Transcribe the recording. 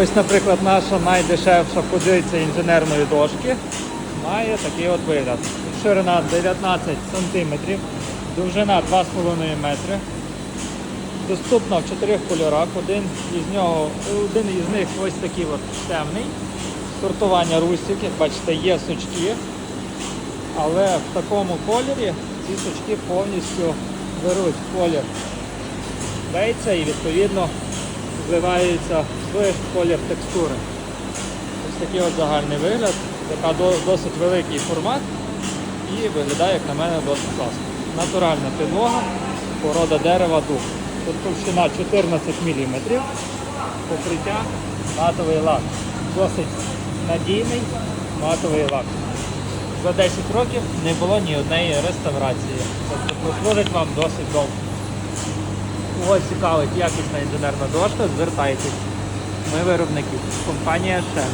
Ось, наприклад, наша найдешевша позиція інженерної дошки має такий от вигляд. Ширина 19 см, довжина 2,5 метри. Доступна в чотирьох кольорах. Один із нього, один із них ось такий от темний. Сортування рустик, як бачите, є сучки. Але в такому кольорі ці сучки повністю беруть колір бейця і відповідно зливаються в колір текстури. Ось такий от загальний вигляд, така досить великий формат і виглядає, як на мене, досить класно. Натуральна підлога, порода дерева дуб. Тут товщина 14 мм, покриття матовий лак. Досить надійний матовий лак. За 10 років не було ні однієї реставрації. Тобто прослужить вам досить довго. Ось цікавить якісна інженерна дошка, звертайтесь. Ми виробники. Компанія Шен.